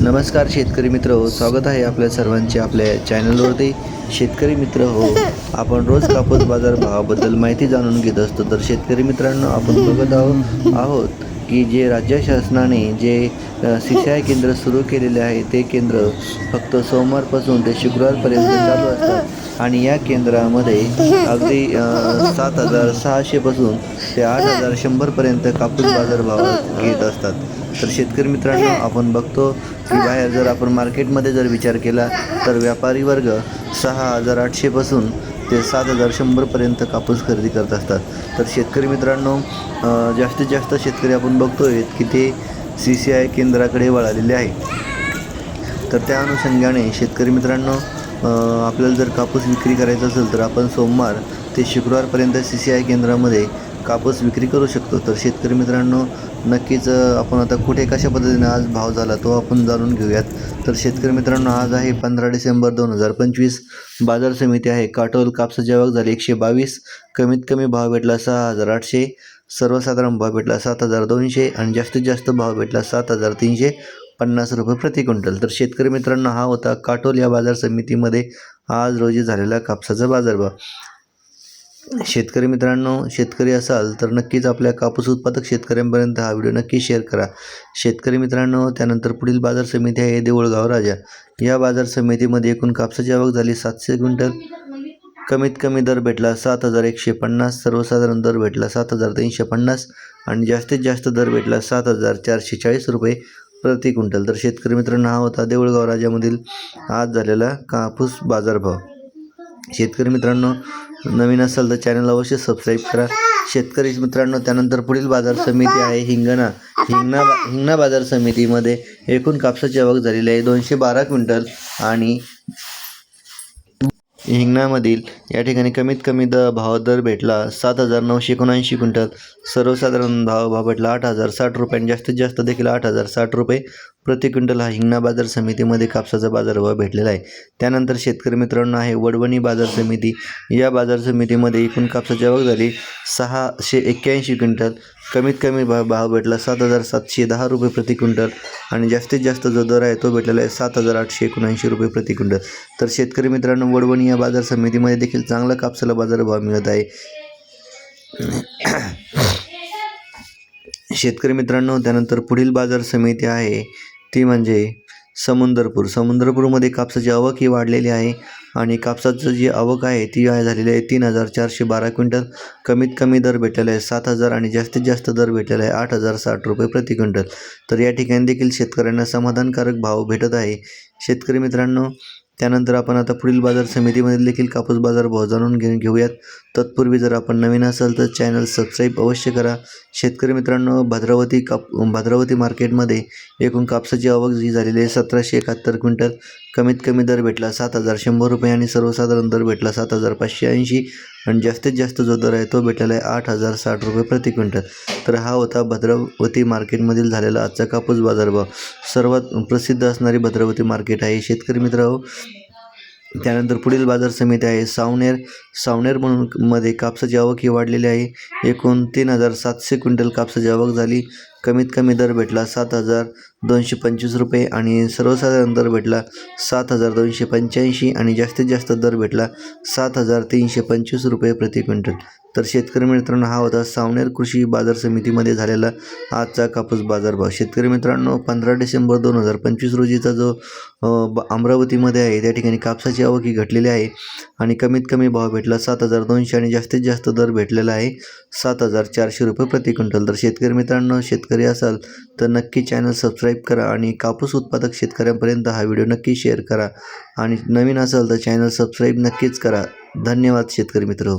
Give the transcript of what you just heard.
नमस्कार शेतकरी मित्र हो स्वागत आहे आपल्या सर्वांचे आपल्या चॅनलवरती. शेतकरी मित्र हो आपण रोज कापूस बाजार भावाबद्दल माहिती जाणून घेत असतो. तर शेतकरी मित्रांनो आपण बघत आहो आहोत की जे राज्य शासनाने जे सी सी आय केंद्र सुरू केलेले आहे ते केंद्र फक्त सोमवारपासून ते शुक्रवारपर्यंत चालू असतात. आणि या केंद्रामध्ये अगदी सात हजार सहाशेपासून ते आठ हजार शंभरपर्यंत कापूस बाजारभाव घेत असतात. तर शेतकरी मित्रांनो आपण बघतो की बाहेर जर आपण मार्केटमध्ये जर विचार केला तर व्यापारी वर्ग सहा हजार आठशेपासून ते सात हजार शंभरपर्यंत कापूस खरेदी करत असतात. तर शेतकरी मित्रांनो जास्तीत जास्त शेतकरी आपण बघतोय की ते सी सी आय केंद्राकडे वळालेले आहे तर त्या अनुषंगाने शेतकरी मित्रांनो आपल्याला जर कापूस विक्री करायचा असेल तर आपण सोमवार ते शुक्रवारपर्यंत सी सी आय केंद्रामध्ये कापूस विक्री करू शकतो. तर शेतकरी मित्रांनो नक्कीच आपण आता कुठे कशा पद्धतीने आज भाव झाला तो आपण जाणून घेऊयात. तर शेतकरी मित्रांनो आज आहे पंधरा डिसेंबर दोन हजार पंचवीस. बाजार समिती आहे. काटोल कापसाची आवक झाली एकशे बावीस. कमीत कमी भाव भेटला सहा हजार आठशे. सर्वसाधारण भाव भेटला सात हजार दोनशे. आणि जास्तीत जास्त भाव भेटला सात हजार तीनशे. पन्नास रुपये प्रति क्विंटल. तर शेतकरी मित्रांनो हा होता काटोल या बाजार समितीमध्ये आज रोजी झालेला कापसाचा बाजारभाव. शेतकरी मित्रांनो शेतकरी असाल तर नक्कीच आपल्या कापूस उत्पादक शेतकऱ्यांपर्यंत हा व्हिडिओ नक्की शेअर करा. शेतकरी मित्रांनो त्यानंतर पुढील बाजार समिती आहे देऊळगाव राजा. या बाजार समितीमध्ये एकूण कापसाची आवक झाली सातशे क्विंटल. कमीत कमी दर भेटला सात हजार एकशे पन्नास सर्वसाधारण दर भेटला सात हजार तीनशे पन्नास आणि जास्तीत जास्त दर भेटला सात हजार चारशे चाळीस रुपये. प्रति क्विंटल तर शेतकरी मित्रांनो हा होता देऊळगाव राजामधील आज झालेला कापूस बाजारभाव. शेतकरी मित्रांनो नवीन असाल तर चॅनल अवश्य सबस्क्राईब करा. शेतकरी मित्रांनो त्यानंतर पुढील बाजार समिती आहे हिंगणा. हिंगणा हिंगणा बाजार समितीमध्ये एकूण कापसाची आवक झालेली आहे दोनशे बारा क्विंटल आणि हिंगणामधील या ठिकाणी कमीत कमी द भाव दर भेटला सात हजार नऊशे एकोणऐंशी क्विंटल. सर्वसाधारण भाव भाव भेटला आठ हजार साठ रुपये आणि जास्तीत जास्त देखील आठ हजार साठ रुपये प्रति क्विंटल हा हिंगणा बाजार समितीमध्ये कापसाचा बाजारभाव भेटलेला आहे. त्यानंतर शेतकरी मित्रांनो आहे वडवणी बाजार समिती. या बाजार समितीमध्ये एकूण कापसाची आवक झाली सहाशे एक्क्याऐंशी क्विंटल. कमीत कमी भाव भाव भेटला सात हजार सातशे दहा रुपये प्रति क्विंटल आणि जास्तीत जास्त जो दर आहे तो भेटलेला आहे सात हजार आठशे एकोणऐंशी रुपये प्रति क्विंटल. तर शेतकरी मित्रांनो वडवणी या बाजार समितीमध्ये देखील चांगला कापसाला बाजारभाव मिळत आहे. शेतकरी मित्रांनो त्यानंतर पुढील बाजार समिती आहे ती म्हणजे समुंदरपूर. समुंदरपूरमध्ये कापसाची आवक ही वाढलेली आहे आणि कापसाचं जी आवक आहे ती आहे झालेली आहे तीन हजार चारशे बारा क्विंटल. कमीत कमी दर भेटलेला आहे सात हजार आणि जास्तीत जास्त दर भेटलेला आहे आठ हजार साठ रुपये प्रति क्विंटल. तर या ठिकाणी देखील शेतकऱ्यांना समाधानकारक भाव भेटत आहे. शेतकरी मित्रांनो त्यानंतर आपण आता पुढील बाजार समितीमध्ये देखील कापूस बाजार भाव जाणून घे घेऊयात. तत्पूर्वी जर आपण नवीन असाल तर चॅनल सबस्क्राईब अवश्य करा. शेतकरी मित्रांनो भद्रावती काप भद्रावती मार्केटमध्ये एकूण कापसाची आवक जी झालेली आहे सतराशे एकाहत्तर क्विंटल. कमीत कमी दर भेटला सात हजार शंभर रुपये आणि सर्वसाधारण दर भेटला सात हजार पाचशे ऐंशी. आणि जास्तीत जास्त जो दर आहे तो भेटलेला आहे आठ हजार साठ रुपये प्रति क्विंटल. तर हा होता भद्रावती मार्केटमधील झालेला आजचा कापूस बाजारभाव. सर्वात प्रसिद्ध असणारी भद्रावती मार्केट आहे शेतकरी मित्र हो. त्यानंतर पुढील बाजार समिती आहे. सावनेर सावनेर म्हणून मध्ये कापसाची आवक ही वाढलेली आहे. एकूण तीन हजार सातशे क्विंटल कापसाची आवक झाली. कमीत कमी दर भेटला सात हजार दोनशे पंचवीस रुपये आणि सर्वसाधारण दर भेटला सात हजार दोनशे पंच्याऐंशी आणि जास्तीत जास्त दर भेटला सात हजार तीनशे पंचवीस रुपये प्रति क्विंटल. तर शेतकरी मित्रांनो हा होता सावनेर कृषी बाजार समितीमध्ये झालेला आजचा कापूस बाजारभाव. शेतकरी मित्रांनो पंधरा डिसेंबर दोन हजार पंचवीस रोजीचा जो ब- अमरावतीमध्ये आहे त्या ठिकाणी कापसाची आवकी घटलेली आहे आणि कमीत कमी भाव भेटला सात हजार दोनशे आणि जास्तीत जास्त दर भेटलेला आहे सात हजार चारशे रुपये प्रति क्विंटल. तर शेतकरी मित्रांनो शेतकरी असाल तर नक्की चॅनल सबस्क्राईब करा आणि कापूस उत्पादक शेतकऱ्यांपर्यंत हा व्हिडिओ नक्की शेअर करा. आणि नवीन असाल तर चॅनल सबस्क्राईब नक्कीच करा. धन्यवाद शेतकरी मित्र.